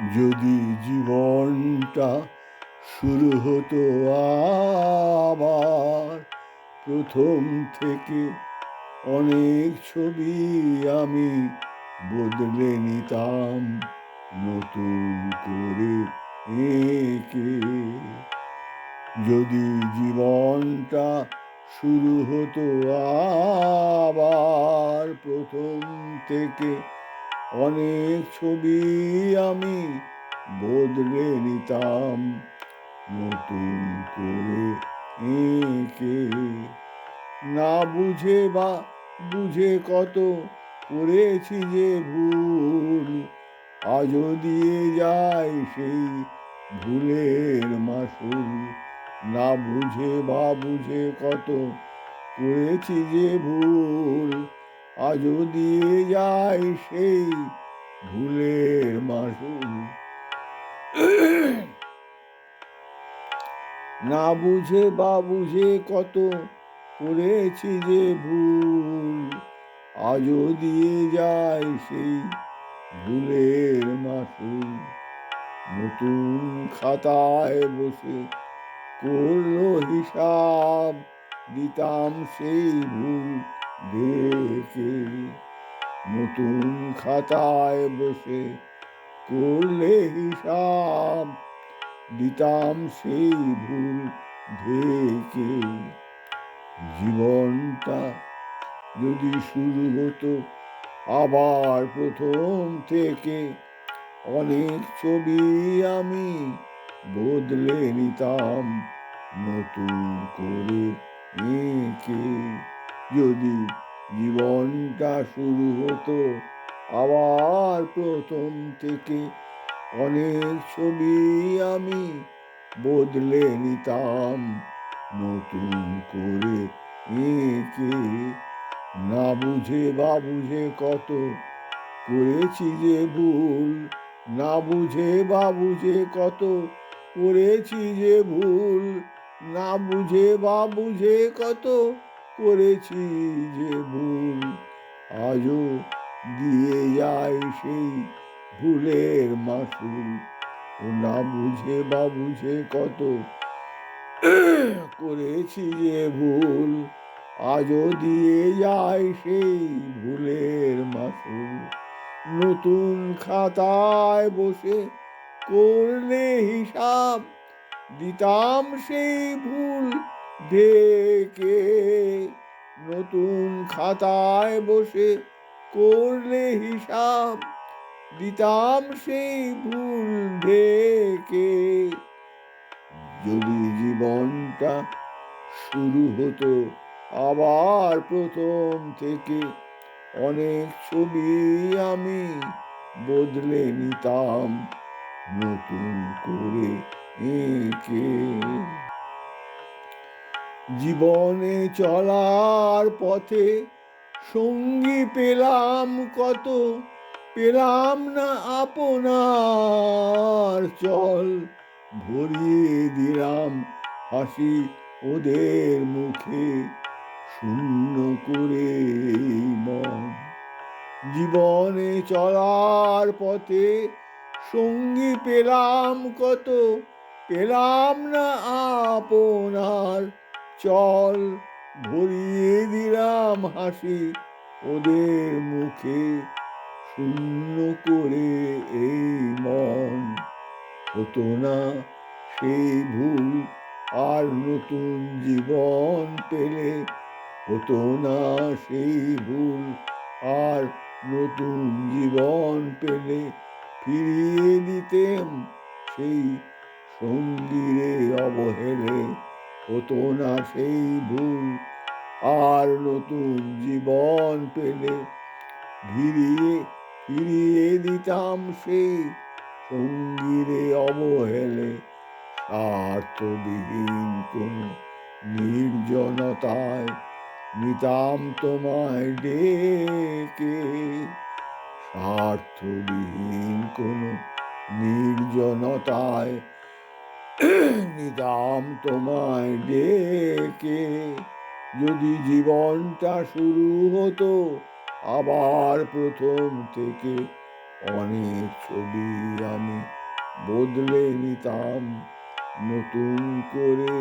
যদি জীবনটা শুরু হতো আবার, প্রথম থেকে অনেক ছবি আমি বদলে নিতাম নতুন করে এঁকে। যদি জীবনটা শুরু হতো আবার, প্রথম থেকে অনেক ছবি আমি বদলে নিতাম। নতুন করে এঁকে না বুঝে বা বুঝে কত করেছি যে ভুল, আজও দিয়ে যায় সেই ভুলের মাসুল। না বুঝে বা বুঝে কত করেছি যে ভুল আজও দিয়ে যায় সেই ভুলের মাসুল। না বুঝে বা বুঝে কত করেছি যে ভুল, আজও দিয়ে যায় সেই ভুলের মাসুল। নতুন খাতায় বসে করল হিসাব, দিতাম সেই ভুল। দেখে নতুন খাতায় বসে করলে হিসাব দিতাম সেই ভুল ঢেকে জীবনটা যদি শুরু হতো আবার প্রথম থেকে অনেক ছবি আমি বদলে নিতাম, নতুন করে এঁকে। যদি জীবনটা শুরু হতো, আবার প্রথম থেকে অনেক ছবি আমি বদলে নিতাম। নতুন করে এঁকে না বুঝে বা বুঝে কত করেছি যে ভুল, না বুঝে বা বুঝে কত করেছি যে ভুল, না বুঝে বা বুঝে কত করেছি যে ভুল, আজও দিয়ে যায় সেই ভুলের মাসুল। ও না বুঝে বা বুঝে কত করেছি যে ভুল, আজও দিয়ে যায় সেই ভুলের মাসুল। নতুন খাতায় বসে করলে হিসাব দিতাম সেই ভুল ঢেকে নতুন খাতায় বসে করলে হিসাব দিতাম সেই ভুল ঢেকে। যদি জীবনটা শুরু হতো আবার প্রথম থেকে অনেক ছবি আমি বদলে নিতাম, নতুন করে এঁকে। জীবনে চলার পথে সঙ্গী পেলাম কত, পেলাম না আপনার চল। ভরিয়ে দিলাম হাসি ওদের মুখে, শূন্য করে মন। জীবনে চলার পথে সঙ্গী পেলাম কত, পেলাম না আপনার চল ভরিয়ে দিলাম হাসি ওদের মুখে। শূন্য করে এই মন হতো না সেই ভুল, আর নতুন জীবন পেলে হতো না সেই ভুল, আর নতুন জীবন পেলে ফিরিয়ে দিতেম সেই সঙ্গীরে অবহেলে। হতো না সেই ভুল। আর নতুন জীবন পেলে ফিরিয়ে ফিরিয়ে দিতাম সেই সঙ্গীরে অবহেলে। স্বার্থবিহীন কোনো নির্জনতায় নিতাম তোমায় ডেকে। স্বার্থবিহীন কোনো নির্জনতায় নিতাম তোমায় ডেকে যদি জীবনটা শুরু হতো আবার প্রথম থেকে অনেক ছবি আমি বদলে নিতাম। নতুন করে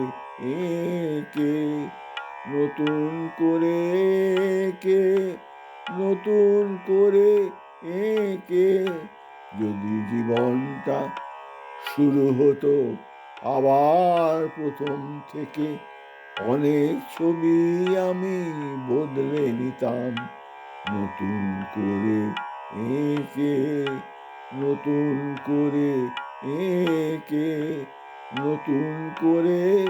একে, নতুন করে একে, নতুন করে একে যদি জীবনটা শুরু হতো আবার প্রথম থেকে অনেক ছবি আমি বদলে নিতাম। নতুন করে একে, নতুন করে একে, নতুন করে